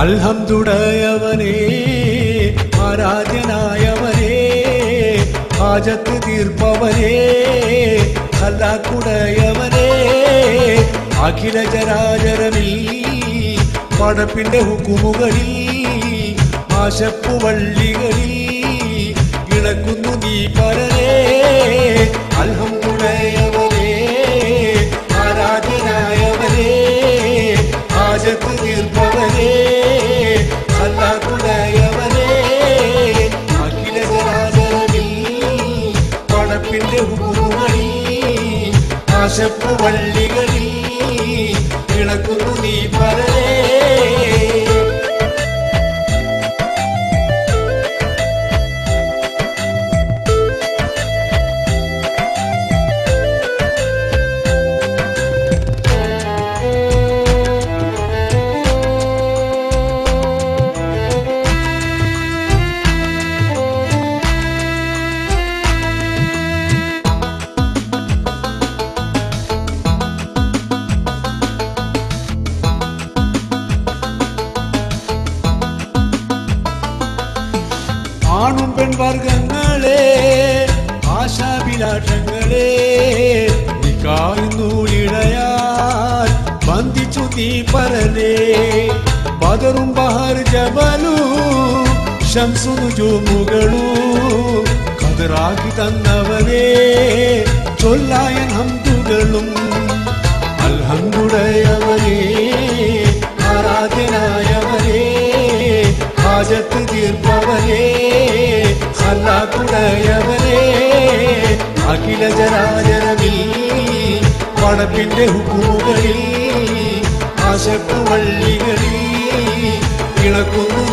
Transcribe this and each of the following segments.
അൽഹംദുടയവനേ ആരാധ്യനായവനേ ഹാജത്ത് തീർപ്പവനേ അല്ലാക്കുടയവനേ അഖില ചരാചരമിൽ പടപ്പിന്റെ ഹുക്കുമുകളിൽ ആശപ്പു വള്ളികളിൽ ഇണക്കുന്നു നീ പരനേ. അൽഹംദുടയവനേ ആരാധ്യനായവനേ ഹാജത്ത് തീർപ്പവനേ ആശപ്പു വള്ളികളിൽ ഇണക്കുന്നു നീ പരനേ ശംസു ജൂമുകളു കതിറാക്കി തന്നവനേ ചൊല്ലായൻ ഹംദുകളും അൽഹംദുടയവനേ ആരാധനായവനേ ഹാജത്ത് തീർപ്പവനേ ഹല്ലാക്കുടയവനേ അഖില ജരാചരമിൽ പടപ്പിന്റെ ഹുക്കുമുകളിൽ ആശക്കു വള്ളികളിൽ ഇണക്കുന്നു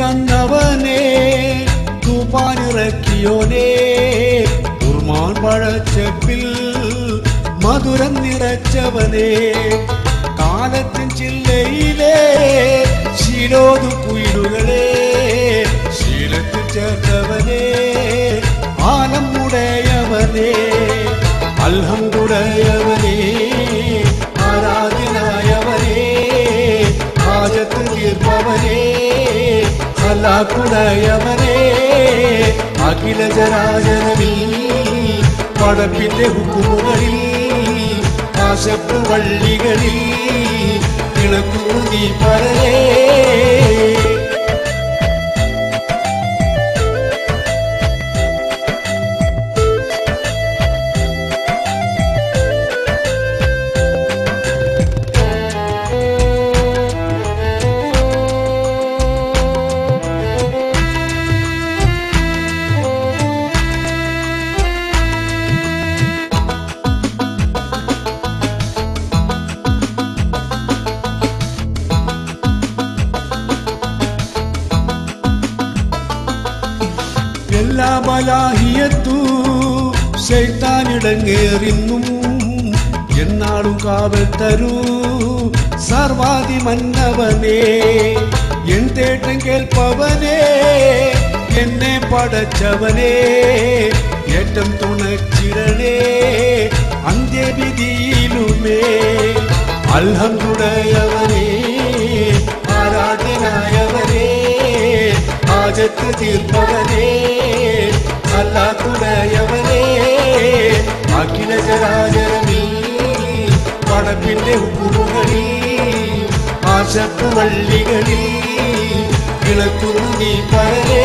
തന്നവനേ തൂപ്പാനിറക്കിയോനേ. ദുർമാൻ പഴച്ചപ്പിൽ മധുരം നിറച്ചവനേ. കാലത്തിൻ ചില്ലയിലെ ശിരോതു കുയിലുകളെ ശീലത്തിൽ ചേർത്തവനേ ആലം ഉടയവനേ അൽഹംദുടയവനേ ആരാധ്യനായവനേ ഹലാക്കുടയവനേ അഖില ജരാചരമിൽ പടപ്പിന്റെ ഹുക്കുമുകളിൽ ആശപ്പ് വള്ളികളിൽ ഇണക്കുന്നു നീ പരേ എല്ലാ ബലാഹിയത്തു ശൈത്താനിടങ്ങേറിന്നും. എന്നാളും കാവൽ തരൂ. സർവാതി മന്നവനേ എൻ തേട്ടം കേൾപ്പവനേ എന്നെ പടച്ചവനേ ഏറ്റം തുണച്ചിരണേ അന്ത്യവിധിയിലുമേ അൽഹംദുടയവനേ ആരാധ്യനായവനേ ആജത്ത് തീർപ്പവനേ. അല്ലാത്തുടയവനേ അഖില ജരാചരമിൽ പടപ്പിന്റെ ഉപ്പുകളിൽ ആശപ്പ് വള്ളികളിൽ കിളക്കുന്നു നീ പരേ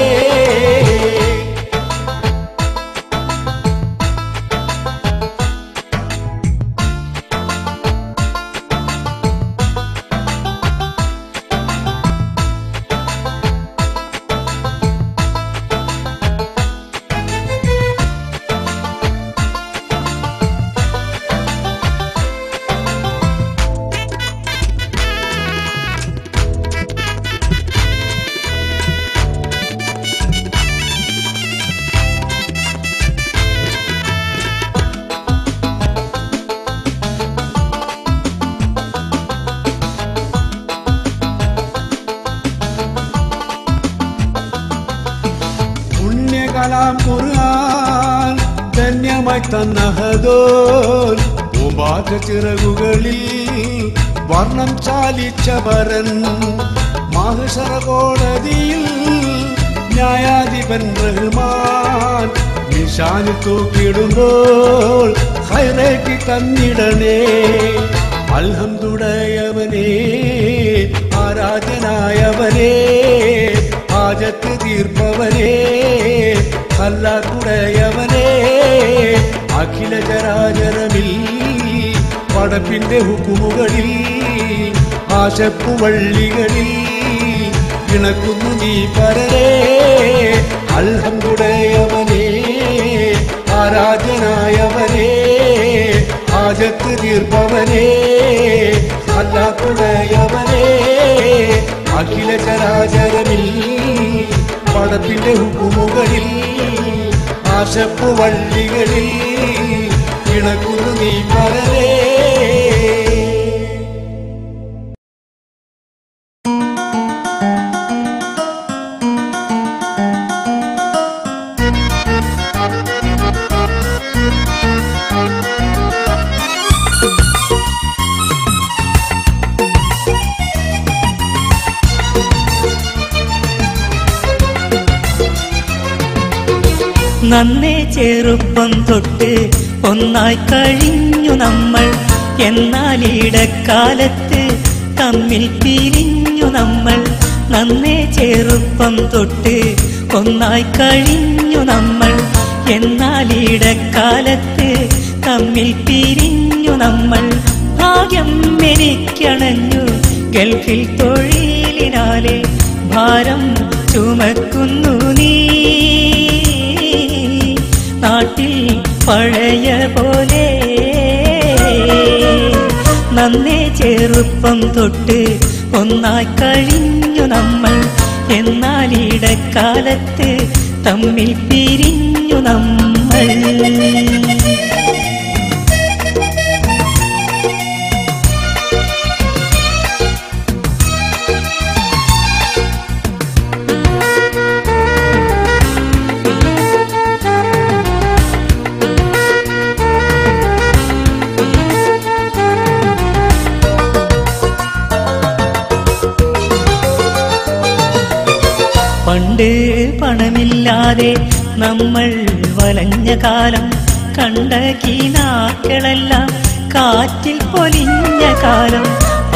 ധന്യമായി തന്നഹദോൻ പൂമ്പാറ്റ ചിറകുകളിൽ വർണ്ണം ചാലിച്ച പരൻ മാഹശറ കോടതിയിൽ ന്യായാധിപൻ റഹ്മാൻ നിശാനി തൂക്കിടുമ്പോൾ ഹൈറേറ്റി തന്നിടണേ അൽഹംദുടയവനേ ആരാധനായവനേ ആജത്ത് തീർപ്പവനേ അല്ലാക്കുടയവനേ അഖില ചരാചരമിൽ പടപ്പിന്റെ ഹുക്കുമുകളിൽ ആശപ്പുവള്ളികളിൽ ഇണക്കുന്നു നീ പരരേ അൽഹംദുടയവനേ ആരാധനായവനേ ആജത്ത് തീർപ്പവനേ. അല്ലാക്കുടയവനേ അഖില ചരാചരമിൽ പടത്തിന്റെ ഹുക്കുമുകളിൽ ആശപ്പുവള്ളികളിൽ കിണക്കുന്നു നീ പരരേ നന്നേ ചെറുപ്പം തൊട്ട് ഒന്നായി കഴിഞ്ഞു നമ്മൾ. എന്നാൽ ഇടക്കാലത്ത് തമ്മിൽ പിരിഞ്ഞു നമ്മൾ. നന്നേ ചെറുപ്പം തൊട്ട് ഒന്നായി കഴിഞ്ഞു നമ്മൾ. എന്നാൽ ഇടക്കാലത്ത് തമ്മിൽ പിരിഞ്ഞു നമ്മൾ. ഭാഗ്യം എനിക്കണഞ്ഞു ഗൾഫിൽ തൊഴിലിനാലെ ഭാരം ചുമക്കുന്നു. പഴയ പോലെ നന്നേ ചെറുപ്പം തൊട്ട് ഒന്നായി കഴിഞ്ഞു നമ്മൾ. എന്നാൽ ഇടക്കാലത്ത് തമ്മിൽ പിരിഞ്ഞു നമ്മൾ.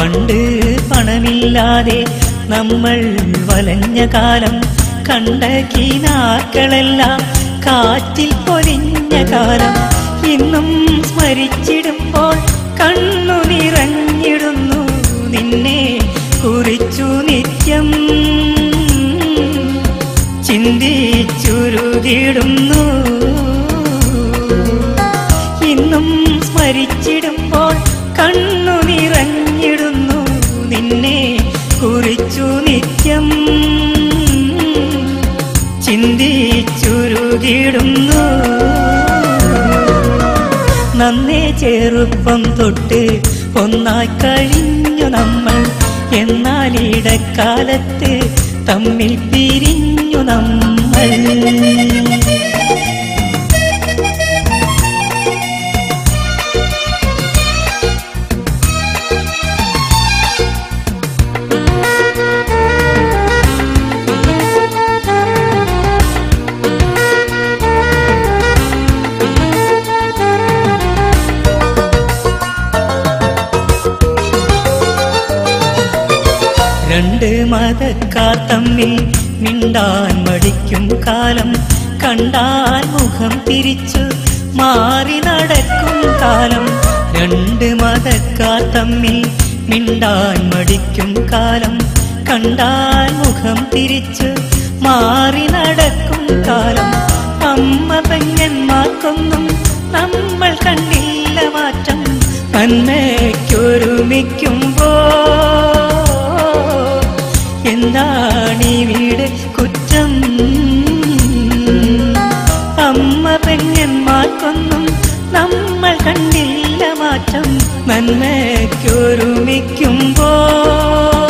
പണ്ട് പണമില്ലാതെ നമ്മൾ വലഞ്ഞ കാലം കണ്ട കീനാക്കളെല്ലാം കാറ്റിൽ പൊലിഞ്ഞ കാലം. ഇന്നും സ്മരിച്ചിടുമ്പോൾ കണ്ണു നിറഞ്ഞിടുന്നു നിന്നെ കുറിച്ചു നിത്യം. ചിന്തിച്ചുരുകിടുന്നു ചിന്തിച്ചുരുകിടുന്നു നന്നേ ചെറുപ്പം തൊട്ട് ഒന്നായി കഴിഞ്ഞു നമ്മൾ. എന്നാൽ ഇടക്കാലത്ത് തമ്മിൽ പിരിഞ്ഞു നമ്മൾ. മതക്കാർ തമ്മിൽ മിണ്ടാൻ മടിക്കും കാലം. കണ്ടാൽ മുഖം തിരിച്ചു മാറി നടക്കും കാലം. രണ്ട് മതക്കാർ തമ്മിൽ മിണ്ടാൻ മടിക്കും കാലം. കണ്ടാൽ മുഖം തിരിച്ചു മാറി നടക്കും കാലം. അമ്മ പെങ്ങന്മാർക്കൊന്നും നമ്മൾ കണ്ടില്ല മാറ്റം. നന്മയ്ക്കൊരുമിക്കുമ്പോ നന്മയ്ക്കൊരുമിക്കുമ്പോൾ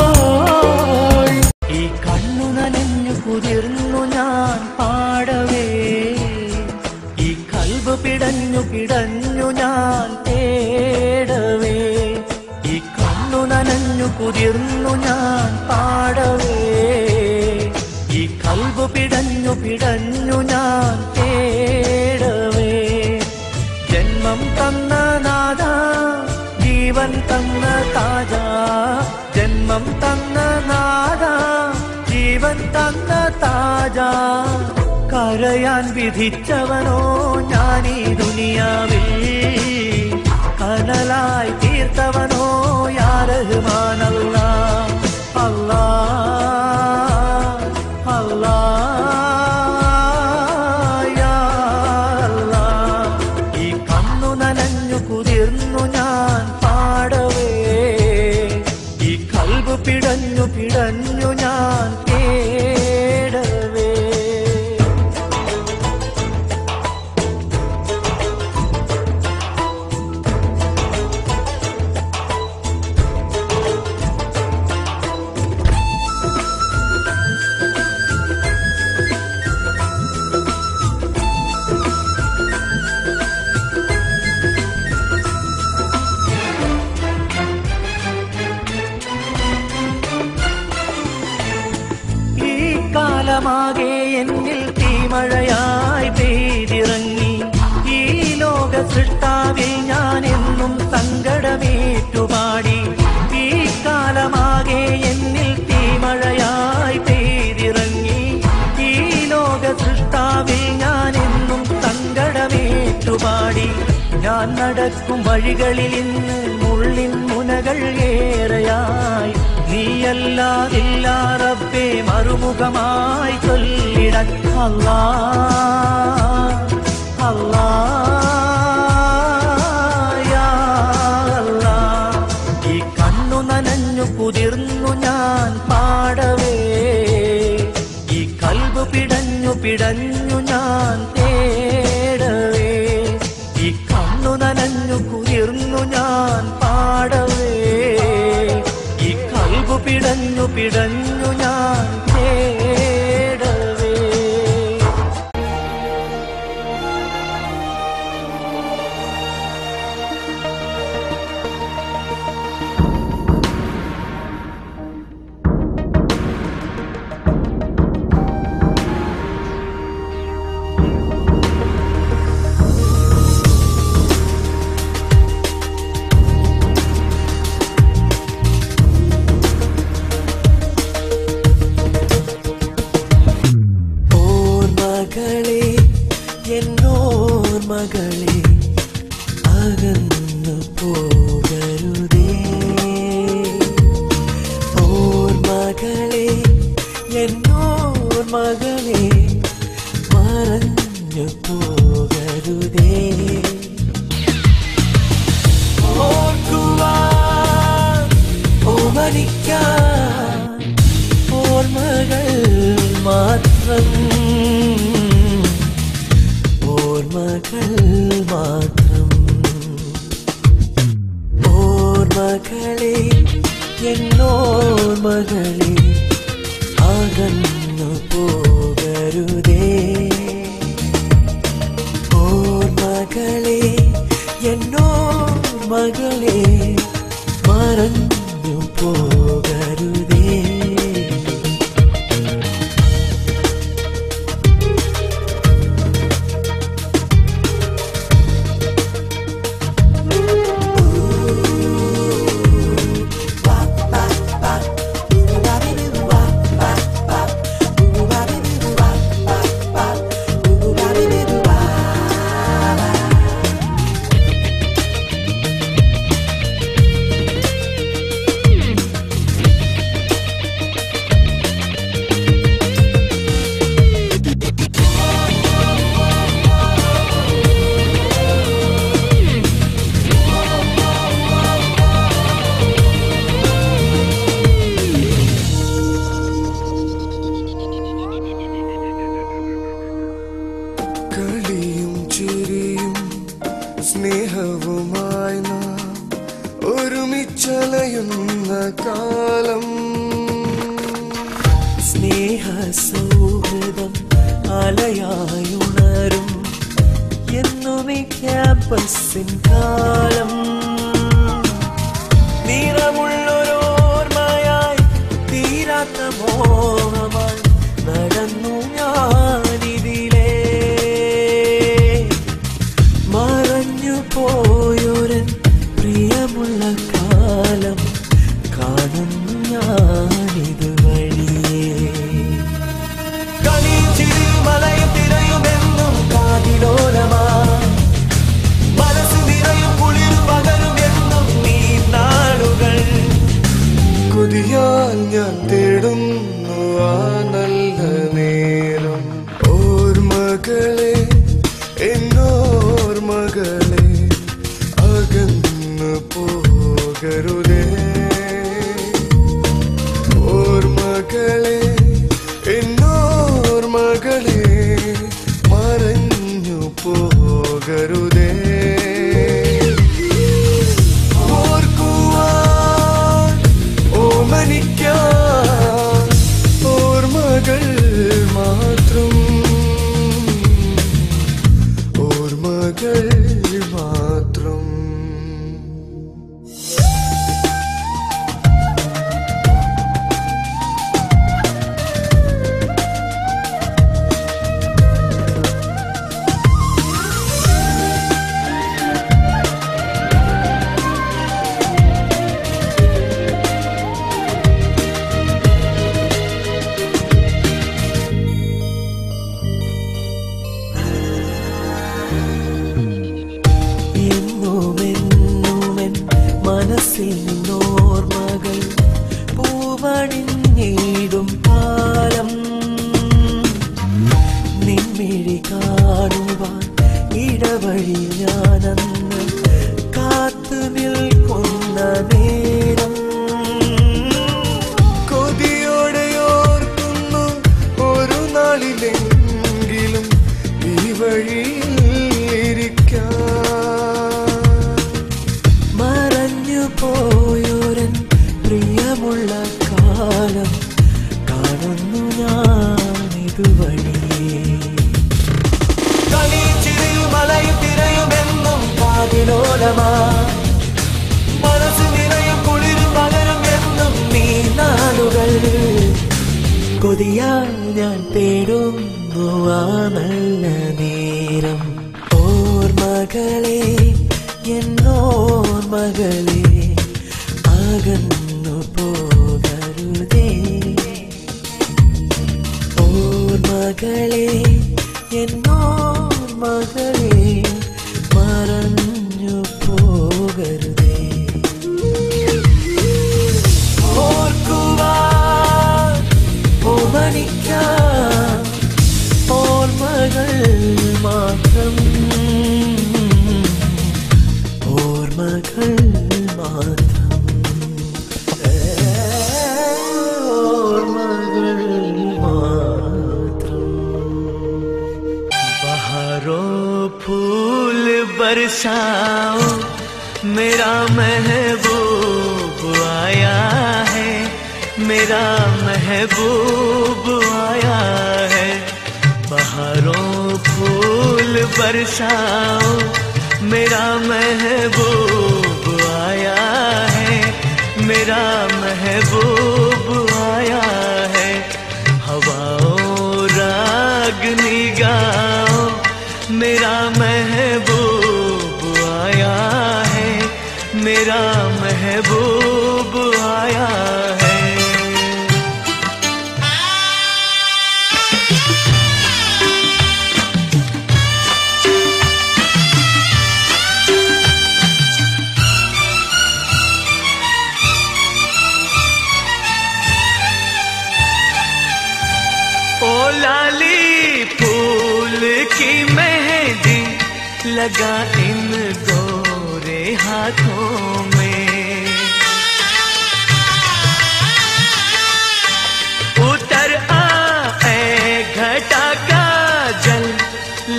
ഞാൻ വിധിച്ചവനോ ഞാനീ ദുനിയാവിൽ കനലായി തീർത്തവനോ യാരഹുമാ നടക്കും വഴികളിൽ ഇന്ന് മുള്ളിൻ മുനകൾ ഏറെയായി. നീയല്ലാതില്ലാറപ്പേ മറുമുഖമായി ചൊല്ലിടക്കല്ല അല്ലാ ഈ കുതിർന്നു ഞാൻ പാടവേ. ഈ കൽബ് പിടഞ്ഞു പിടഞ്ഞു പിടഞ്ഞു ഓർമ്മകൾ മാത്രം. ഓർമ്മകളെ എന്നോർമ്മകളെ at the moment. need baby. महबूब आया है। बाहरों फूल बरसाओ। मेरा महबूब आया है। मेरा महबूब आया है। हवाओं राग निगाओ। मेरा महबूब आया है। मेरा महबूब लगा इन गोरे हाथों में। उतर आ घटा का जल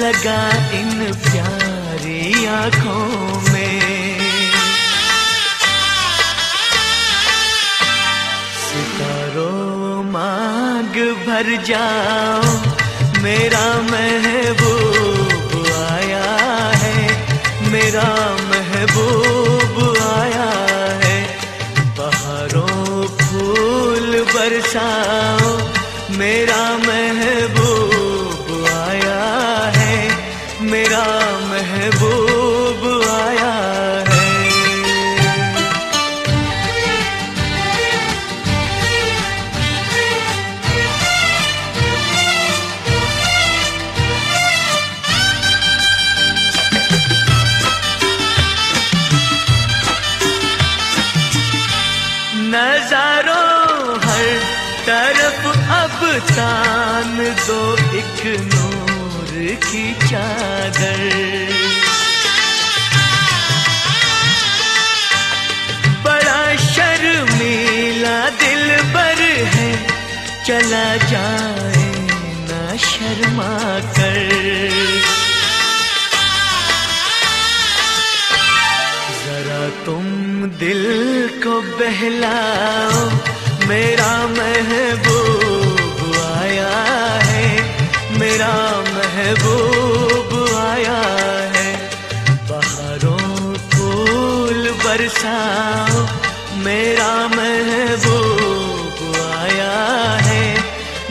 लगा इन प्यारी आँखों में। सितारों मांग भर जाओ, मेरा महबूब मेरा महबूब आया है। बाहरों फूल बरसाओ। मेरा महबूब अब दो एक नूर की चादर। बड़ा शर्मीला दिल बर है, चला जाए ना शर्मा कर। जरा तुम दिल को बहलाओ, मेरा महबूब मेरा महबूब आया है। बहारों फूल बरसा मेरा महबूब आया है।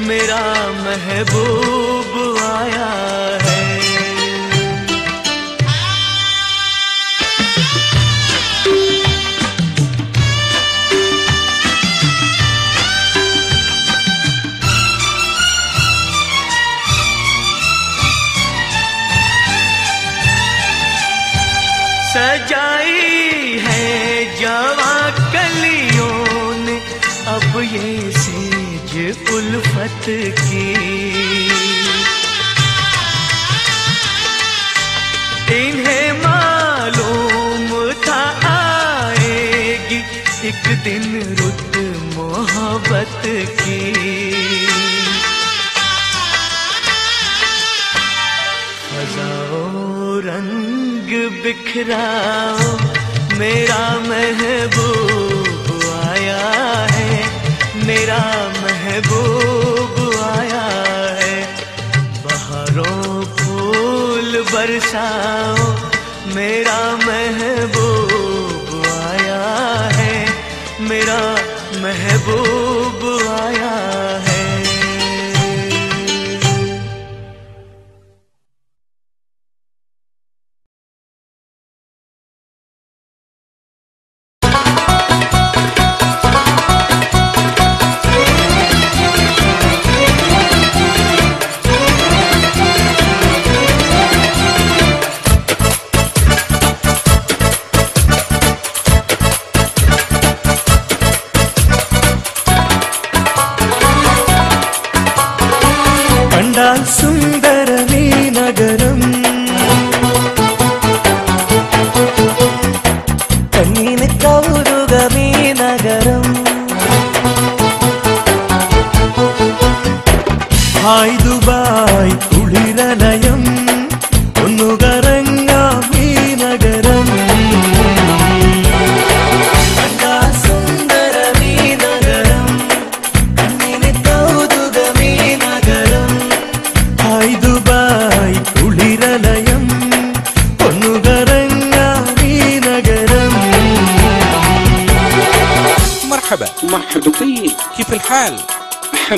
मेरा महबूब आया है उल्फत की। इन्हें मालूम था आएगी एक दिन रुत मोहब्बत की। फजाओ रंग बिखराओ, मेरा महबूब आया है, मेरा महबूब आया है। बहारों फूल बरसाओ मेरा महबूब आया है। मेरा महबूब आया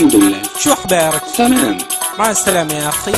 الحمد لله. شو أخبارك؟ تمام. مع السلامة يا أخي.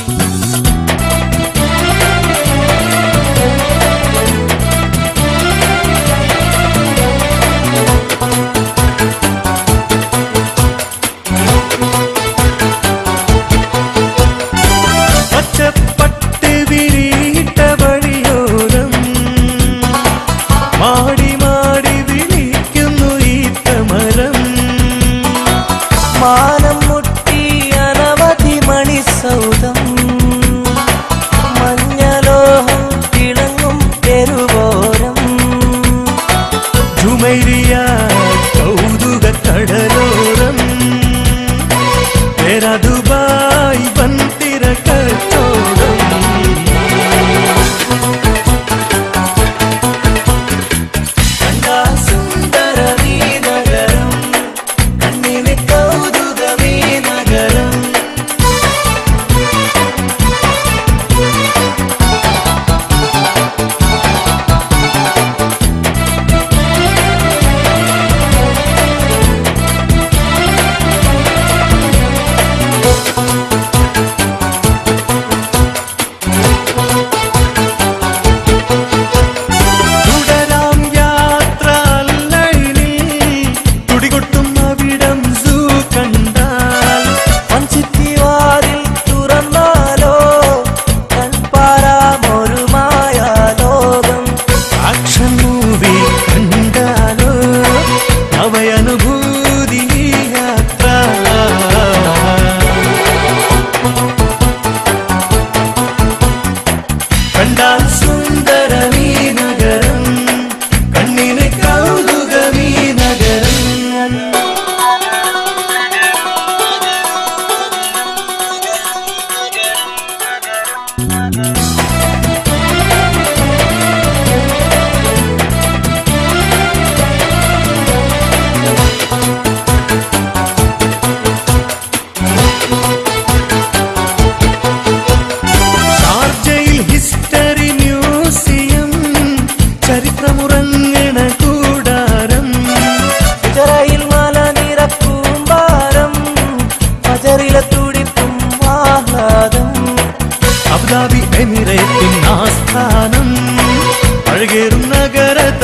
சேரும் நகரத்தில்